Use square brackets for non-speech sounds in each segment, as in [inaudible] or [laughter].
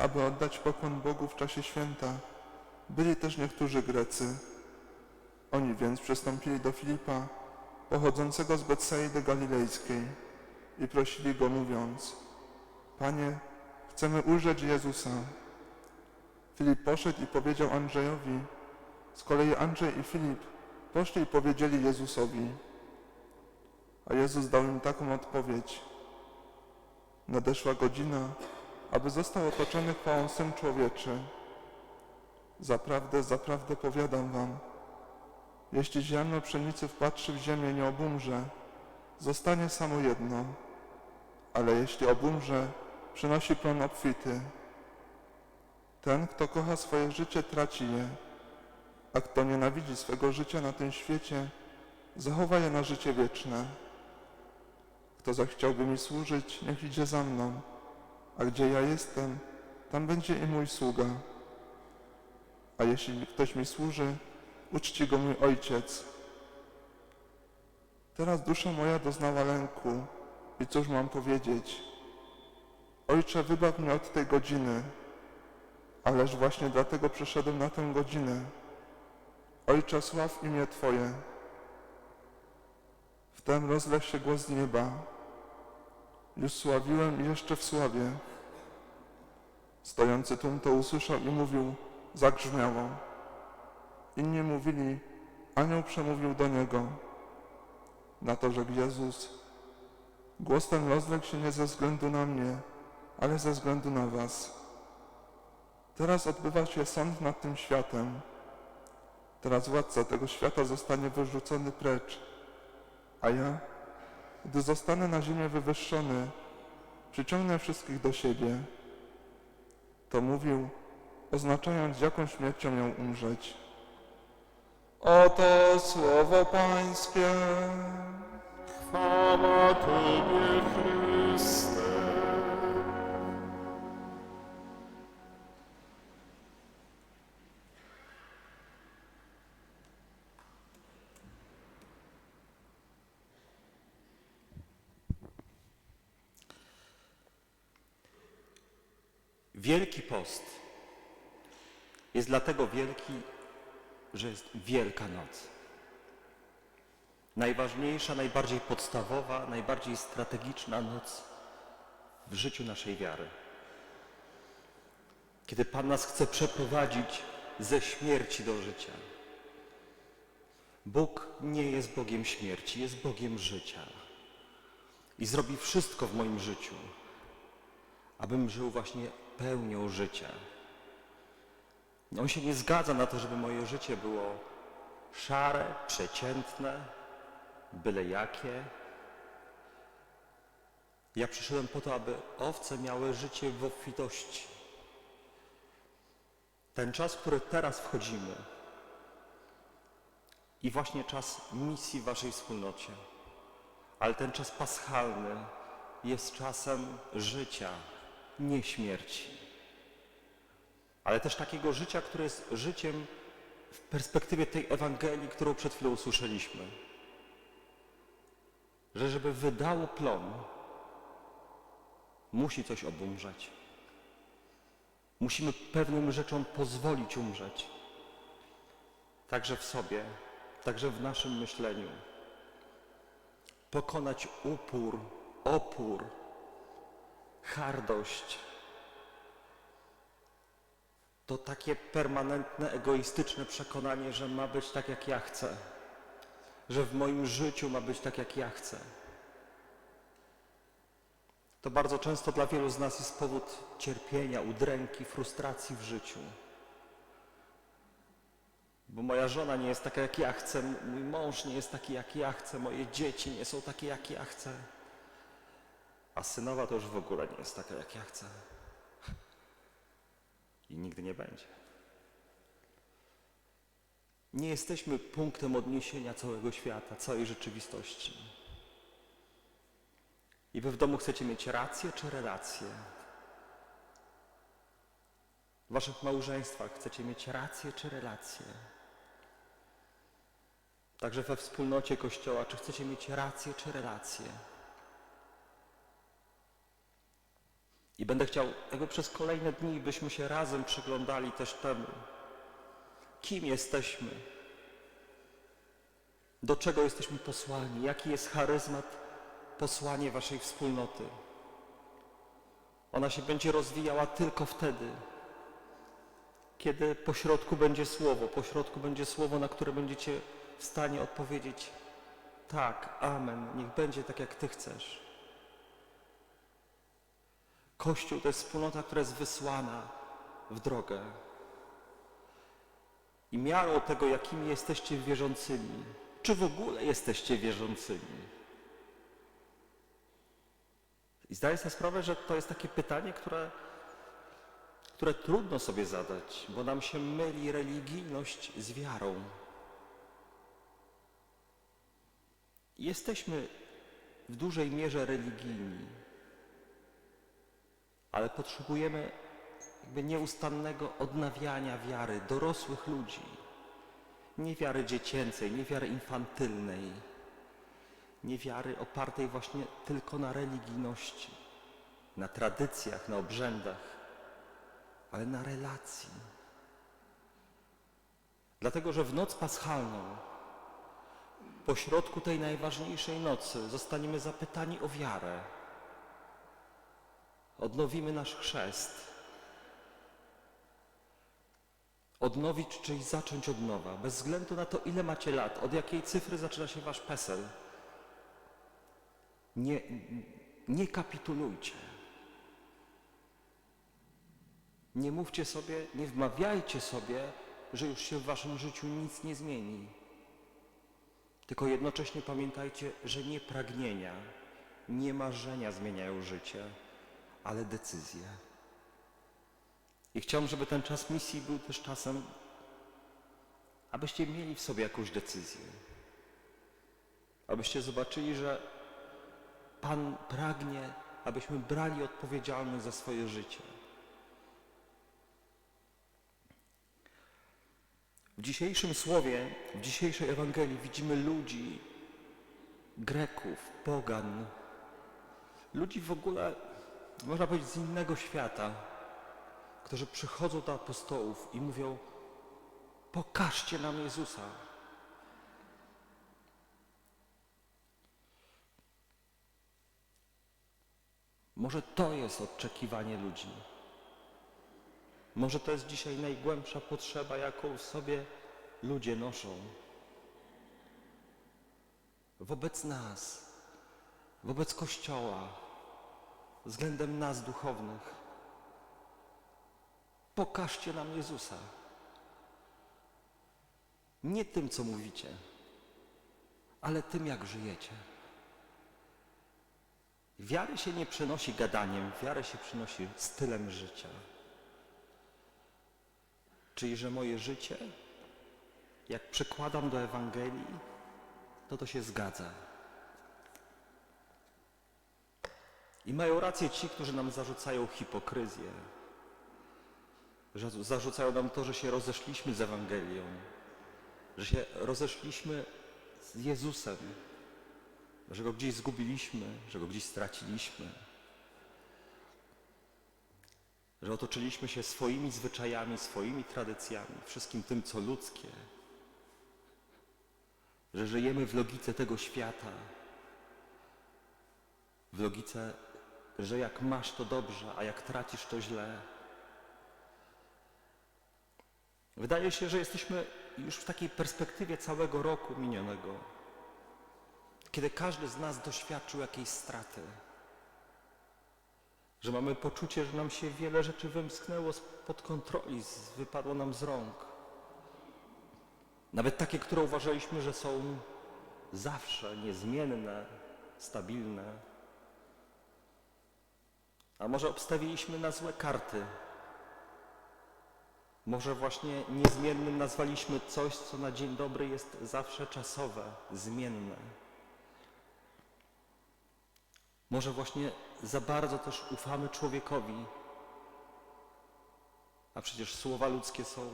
aby oddać pokłon Bogu w czasie święta, byli też niektórzy Grecy. Oni więc przystąpili do Filipa, pochodzącego z Betsaidy Galilejskiej i prosili go mówiąc, Panie, chcemy ujrzeć Jezusa. Filip poszedł i powiedział Andrzejowi. Z kolei Andrzej i Filip poszli i powiedzieli Jezusowi. A Jezus dał im taką odpowiedź. Nadeszła godzina, aby został otoczony chwałą Syn Człowieczy. Zaprawdę, zaprawdę powiadam wam, jeśli ziarno pszenicy wpatrzy w ziemię nie obumrze, zostanie samo jedno, ale jeśli obumrze, przynosi plon obfity. Ten, kto kocha swoje życie, traci je, a kto nienawidzi swego życia na tym świecie, zachowa je na życie wieczne. Kto zachciałby mi służyć, niech idzie za mną, a gdzie ja jestem, tam będzie i mój sługa. A jeśli ktoś mi służy, uczci go mój ojciec. Teraz dusza moja doznała lęku i cóż mam powiedzieć? Ojcze, wybaw mnie od tej godziny, ależ właśnie dlatego przyszedłem na tę godzinę. Ojcze, sław imię Twoje. Wtem rozległ się głos z nieba. Już sławiłem i jeszcze w sławie. Stojący tłum to usłyszał i mówił, zagrzmiało. Inni mówili, anioł przemówił do niego. Na to rzekł Jezus, głos ten rozległ się nie ze względu na mnie, ale ze względu na was. Teraz odbywa się sąd nad tym światem. Teraz władca tego świata zostanie wyrzucony precz, a ja, gdy zostanę na ziemię wywyższony, przyciągnę wszystkich do siebie. To mówił, oznaczając, jaką śmiercią miał umrzeć. Oto słowo Pańskie. Chwała Tobie, Chryste. Wielki Post jest dlatego wielki, że jest Wielka Noc. Najważniejsza, najbardziej podstawowa, najbardziej strategiczna noc w życiu naszej wiary. Kiedy Pan nas chce przeprowadzić ze śmierci do życia. Bóg nie jest Bogiem śmierci, jest Bogiem życia. I zrobi wszystko w moim życiu, abym żył właśnie pełnią życia. On się nie zgadza na to, żeby moje życie było szare, przeciętne, byle jakie. Ja przyszedłem po to, aby owce miały życie w obfitości. Ten czas, w który teraz wchodzimy i właśnie czas misji w waszej wspólnocie, ale ten czas paschalny jest czasem życia, nie śmierci. Ale też takiego życia, które jest życiem w perspektywie tej Ewangelii, którą przed chwilą usłyszeliśmy. Że żeby wydało plon, musi coś obumrzeć. Musimy pewnym rzeczom pozwolić umrzeć. Także w sobie, także w naszym myśleniu. Pokonać upór, opór, hardość. To takie permanentne, egoistyczne przekonanie, że ma być tak, jak ja chcę. Że w moim życiu ma być tak, jak ja chcę. To bardzo często dla wielu z nas jest powód cierpienia, udręki, frustracji w życiu. Bo moja żona nie jest taka, jak ja chcę, mój mąż nie jest taki, jak ja chcę, moje dzieci nie są takie, jak ja chcę. A synowa to już w ogóle nie jest taka, jak ja chcę. I nigdy nie będzie. Nie jesteśmy punktem odniesienia całego świata, całej rzeczywistości. I wy w domu chcecie mieć rację czy relację? W waszych małżeństwach chcecie mieć rację czy relację? Także we wspólnocie Kościoła, czy chcecie mieć rację czy relację? I będę chciał, jakby przez kolejne dni, byśmy się razem przyglądali też temu, kim jesteśmy, do czego jesteśmy posłani, jaki jest charyzmat, posłanie waszej wspólnoty. Ona się będzie rozwijała tylko wtedy, kiedy pośrodku będzie słowo, pośrodku będzie słowo, na które będziecie w stanie odpowiedzieć tak, amen, niech będzie tak, jak Ty chcesz. Kościół to jest wspólnota, która jest wysłana w drogę. I miarą tego, jakimi jesteście wierzącymi, czy w ogóle jesteście wierzącymi. I zdaję sobie sprawę, że to jest takie pytanie, które, które trudno sobie zadać, bo nam się myli religijność z wiarą. Jesteśmy w dużej mierze religijni, ale potrzebujemy jakby nieustannego odnawiania wiary dorosłych ludzi. Nie wiary dziecięcej, nie wiary infantylnej, nie wiary opartej właśnie tylko na religijności, na tradycjach, na obrzędach, ale na relacji. Dlatego, że w noc paschalną, pośrodku tej najważniejszej nocy, zostaniemy zapytani o wiarę. Odnowimy nasz chrzest. Odnowić, czyli zacząć od nowa, bez względu na to, ile macie lat, od jakiej cyfry zaczyna się wasz PESEL. Nie, nie kapitulujcie. Nie mówcie sobie, nie wmawiajcie sobie, że już się w waszym życiu nic nie zmieni. Tylko jednocześnie pamiętajcie, że nie pragnienia, nie marzenia zmieniają życie, ale decyzje. I chciałbym, żeby ten czas misji był też czasem, abyście mieli w sobie jakąś decyzję. Abyście zobaczyli, że Pan pragnie, abyśmy brali odpowiedzialność za swoje życie. W dzisiejszym słowie, w dzisiejszej Ewangelii widzimy ludzi, Greków, pogan, ludzi w ogóle, można powiedzieć, z innego świata, którzy przychodzą do apostołów i mówią: Pokażcie nam Jezusa. Może to jest oczekiwanie ludzi. Może to jest dzisiaj najgłębsza potrzeba, jaką sobie ludzie noszą. Wobec nas, wobec Kościoła, względem nas duchownych. Pokażcie nam Jezusa. Nie tym, co mówicie, ale tym, jak żyjecie. Wiary się nie przenosi gadaniem, wiarę się przynosi stylem życia. Czyli, że moje życie, jak przekładam do Ewangelii, to to się zgadza. I mają rację ci, którzy nam zarzucają hipokryzję, że zarzucają nam to, że się rozeszliśmy z Ewangelią, że się rozeszliśmy z Jezusem, że go gdzieś zgubiliśmy, że go gdzieś straciliśmy, że otoczyliśmy się swoimi zwyczajami, swoimi tradycjami, wszystkim tym, co ludzkie, że żyjemy w logice tego świata, w logice, że jak masz to dobrze, a jak tracisz to źle. Wydaje się, że jesteśmy już w takiej perspektywie całego roku minionego, kiedy każdy z nas doświadczył jakiejś straty, że mamy poczucie, że nam się wiele rzeczy wymsknęło spod kontroli, wypadło nam z rąk. Nawet takie, które uważaliśmy, że są zawsze niezmienne, stabilne. A może obstawiliśmy na złe karty? Może właśnie niezmiennym nazwaliśmy coś, co na dzień dobry jest zawsze czasowe, zmienne. Może właśnie za bardzo też ufamy człowiekowi, A przecież słowa ludzkie są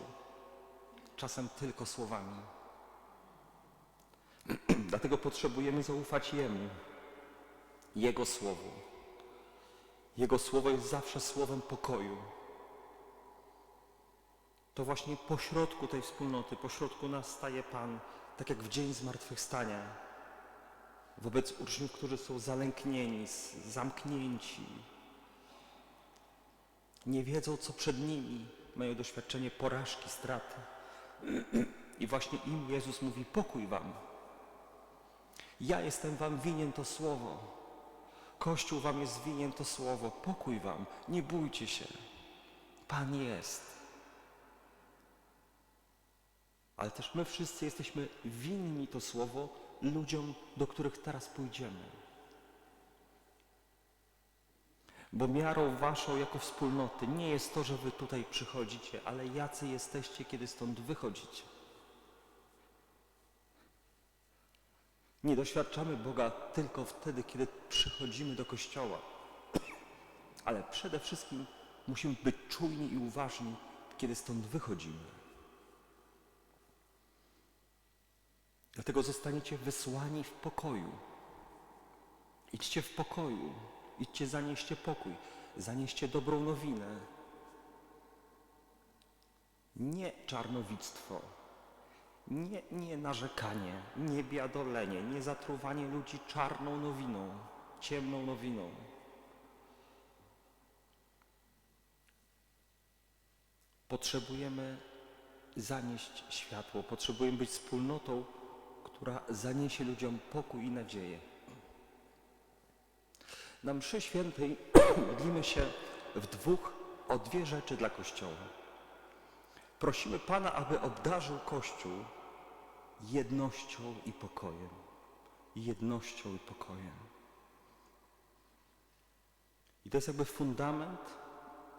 czasem tylko słowami. [clears throat] Dlatego potrzebujemy zaufać Jemu, Jego Słowu. Jego Słowo jest zawsze słowem pokoju. To właśnie pośrodku tej wspólnoty, pośrodku nas staje Pan, tak jak w dzień zmartwychwstania. Wobec uczniów, którzy są zalęknieni, zamknięci, nie wiedzą, co przed nimi, mają doświadczenie porażki, straty. [clears throat] I właśnie im Jezus mówi: pokój wam. Ja jestem wam winien to słowo. Kościół wam jest winien to słowo. Pokój wam. Nie bójcie się. Pan jest. Ale też my wszyscy jesteśmy winni to słowo ludziom, do których teraz pójdziemy. Bo miarą waszą jako wspólnoty nie jest to, że wy tutaj przychodzicie, ale jacy jesteście, kiedy stąd wychodzicie. Nie doświadczamy Boga tylko wtedy, kiedy przychodzimy do kościoła, ale przede wszystkim musimy być czujni i uważni, kiedy stąd wychodzimy. Dlatego zostaniecie wysłani w pokoju. Idźcie w pokoju, idźcie, zanieście pokój, zanieście dobrą nowinę. Nie czarnowictwo, nie, nie narzekanie, nie biadolenie, nie zatruwanie ludzi czarną nowiną, ciemną nowiną. Potrzebujemy zanieść światło, potrzebujemy być wspólnotą, która zaniesie ludziom pokój i nadzieję. Na mszy świętej [clears throat] modlimy się w dwóch o dwie rzeczy dla Kościoła. Prosimy Pana, aby obdarzył Kościół jednością i pokojem. Jednością i pokojem. I to jest jakby fundament,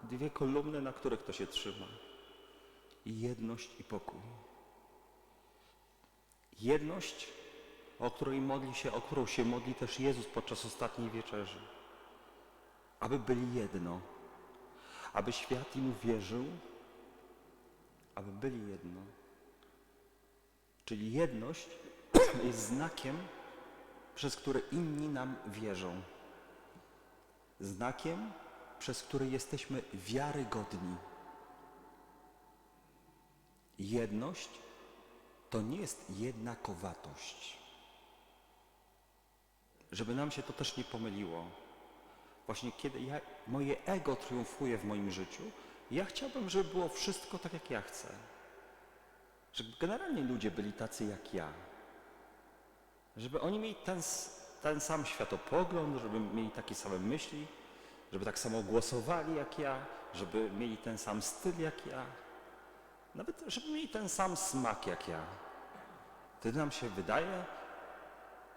dwie kolumny, na których to się trzyma. Jedność i pokój. Jedność, o której modli się, o którą się modli też Jezus podczas ostatniej wieczerzy. Aby byli jedno, aby świat im wierzył, aby byli jedno. Czyli jedność jest znakiem, przez który inni nam wierzą. Znakiem, przez który jesteśmy wiarygodni. Jedność to nie jest jednakowatość. Żeby nam się to też nie pomyliło. Właśnie kiedy ja, moje ego triumfuje w moim życiu, ja chciałbym, żeby było wszystko tak, jak ja chcę. Żeby generalnie ludzie byli tacy jak ja. Żeby oni mieli ten, ten sam światopogląd, żeby mieli takie same myśli, żeby tak samo głosowali jak ja, żeby mieli ten sam styl jak ja. Nawet żeby mieli ten sam smak jak ja. Wtedy nam się wydaje,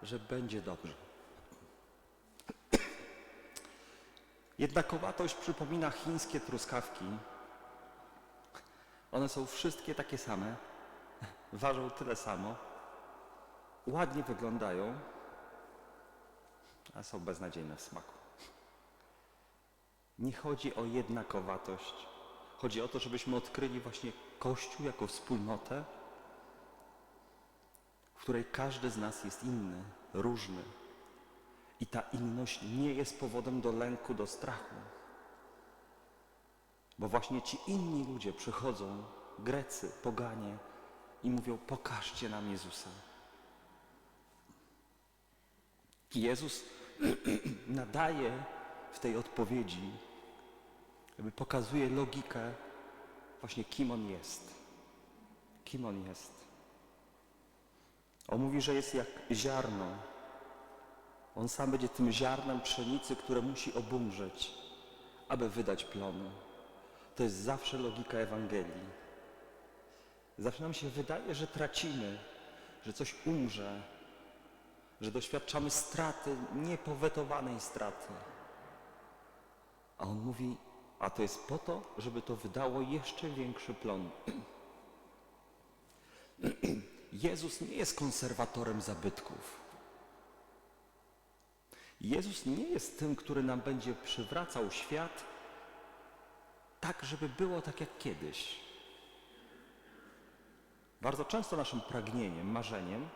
że będzie dobrze. [clears throat] Jednakowatość przypomina chińskie truskawki. One są wszystkie takie same, ważą tyle samo, ładnie wyglądają, a są beznadziejne w smaku. Nie chodzi o jednakowatość. Chodzi o to, żebyśmy odkryli właśnie Kościół jako wspólnotę, w której każdy z nas jest inny, różny. I ta inność nie jest powodem do lęku, do strachu. Bo właśnie ci inni ludzie przychodzą, Grecy, poganie, i mówią: Pokażcie nam Jezusa. Jezus [clears throat] nadaje w tej odpowiedzi, jakby pokazuje logikę, właśnie kim On jest. Kim On jest. On mówi, że jest jak ziarno. On sam będzie tym ziarnem pszenicy, które musi obumrzeć, aby wydać plony. To jest zawsze logika Ewangelii. Zawsze nam się wydaje, że tracimy, że coś umrze, że doświadczamy straty, niepowetowanej straty. A on mówi, a to jest po to, żeby to wydało jeszcze większy plon. [clears throat] Jezus nie jest konserwatorem zabytków. Jezus nie jest tym, który nam będzie przywracał świat tak, żeby było tak jak kiedyś. Bardzo często naszym pragnieniem, marzeniem,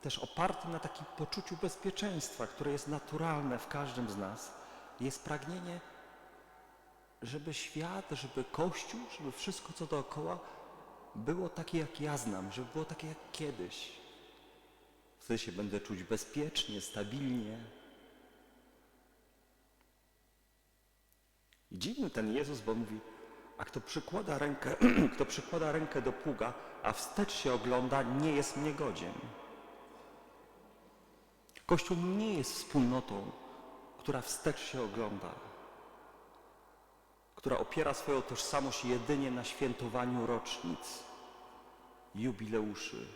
też opartym na takim poczuciu bezpieczeństwa, które jest naturalne w każdym z nas, jest pragnienie, żeby świat, żeby Kościół, żeby wszystko co dookoła było takie jak ja znam, żeby było takie jak kiedyś. Wtedy się będę czuć bezpiecznie, stabilnie. I dziwny ten Jezus, bo mówi, a kto przykłada rękę, [clears throat] kto przykłada rękę do pługa, a wstecz się ogląda, nie jest mnie godzien. Kościół nie jest wspólnotą, która wstecz się ogląda, która opiera swoją tożsamość jedynie na świętowaniu rocznic, jubileuszy.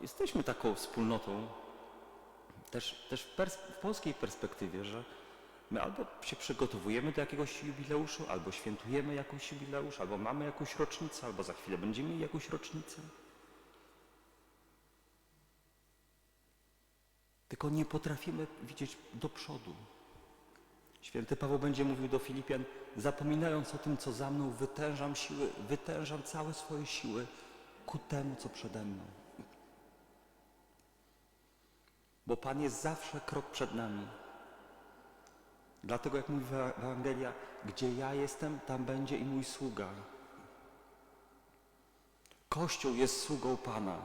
Jesteśmy taką wspólnotą, też, też w, pers- w polskiej perspektywie, że my albo się przygotowujemy do jakiegoś jubileuszu, albo świętujemy jakąś jubileusz, albo mamy jakąś rocznicę, albo za chwilę będziemy mieli jakąś rocznicę. Tylko nie potrafimy widzieć do przodu. Święty Paweł będzie mówił do Filipian, zapominając o tym, co za mną, wytężam siły, wytężam całe swoje siły ku temu, co przede mną. Bo Pan jest zawsze krok przed nami. Dlatego, jak mówi Ewa- Ewangelia, gdzie ja jestem, tam będzie i mój sługa. Kościół jest sługą Pana,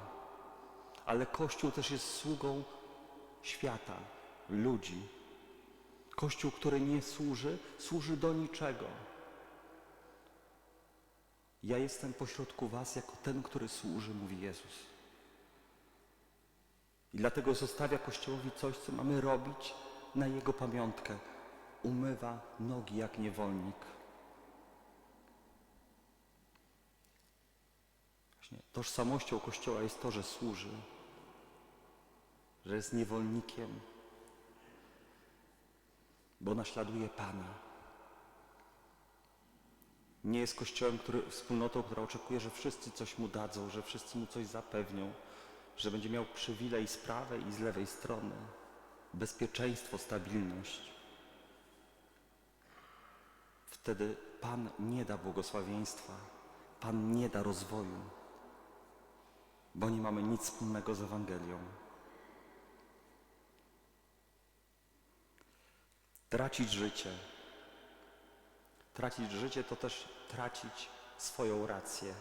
ale Kościół też jest sługą świata, ludzi. Kościół, który nie służy, służy do niczego. Ja jestem pośrodku Was jako ten, który służy, mówi Jezus. I dlatego zostawia Kościołowi coś, co mamy robić na Jego pamiątkę. Umywa nogi jak niewolnik. Właśnie tożsamością Kościoła jest to, że służy, że jest niewolnikiem, bo naśladuje Pana. Nie jest Kościołem, który, wspólnotą, która oczekuje, że wszyscy coś mu dadzą, że wszyscy mu coś zapewnią, że będzie miał przywilej z prawej i z lewej strony, bezpieczeństwo, stabilność. Wtedy Pan nie da błogosławieństwa, Pan nie da rozwoju, bo nie mamy nic wspólnego z Ewangelią. Tracić życie. Tracić życie to też tracić swoją rację.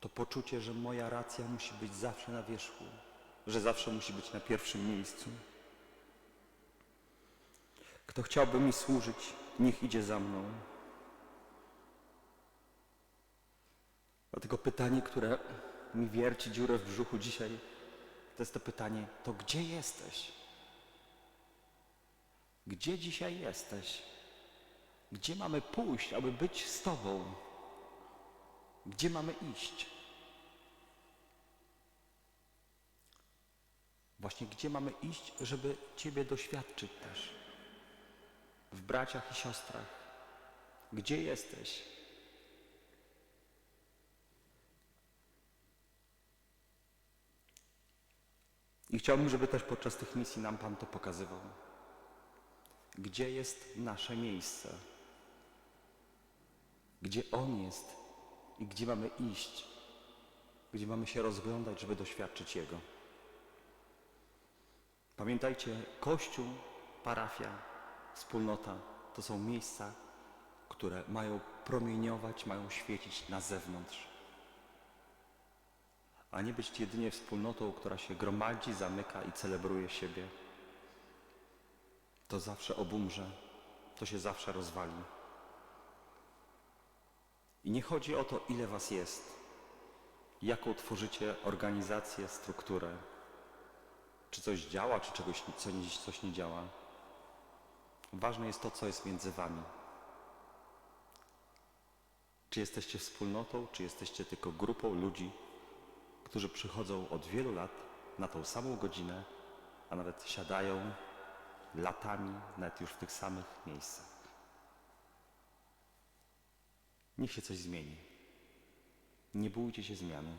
To poczucie, że moja racja musi być zawsze na wierzchu, że zawsze musi być na pierwszym miejscu. Kto chciałby mi służyć, niech idzie za mną. Dlatego pytanie, które mi wierci dziurę w brzuchu dzisiaj, to jest to pytanie, to gdzie jesteś? Gdzie dzisiaj jesteś? Gdzie mamy pójść, aby być z Tobą? Gdzie mamy iść? Właśnie gdzie mamy iść, żeby Ciebie doświadczyć też? W braciach i siostrach. Gdzie jesteś? I chciałbym, żeby też podczas tych misji nam Pan to pokazywał. Gdzie jest nasze miejsce? Gdzie On jest i gdzie mamy iść? Gdzie mamy się rozglądać, żeby doświadczyć Jego? Pamiętajcie, Kościół, parafia, wspólnota to są miejsca, które mają promieniować, mają świecić na zewnątrz. A nie być jedynie wspólnotą, która się gromadzi, zamyka i celebruje siebie. To zawsze obumrze, to się zawsze rozwali. I nie chodzi o to, ile was jest, jaką tworzycie organizację, strukturę, czy coś działa, czy czegoś, co nie, coś nie działa. Ważne jest to, co jest między wami. Czy jesteście wspólnotą, czy jesteście tylko grupą ludzi, którzy przychodzą od wielu lat na tą samą godzinę, a nawet siadają latami, nawet już w tych samych miejscach. Niech się coś zmieni. Nie bójcie się zmiany.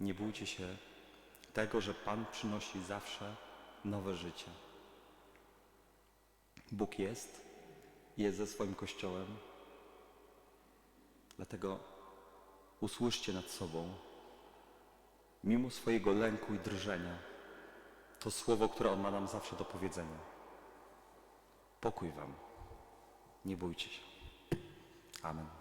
Nie bójcie się tego, że Pan przynosi zawsze nowe życie. Bóg jest, jest ze swoim Kościołem. Dlatego usłyszcie nad sobą, mimo swojego lęku i drżenia, to słowo, które On ma nam zawsze do powiedzenia. Pokój Wam. Nie bójcie się. Amen.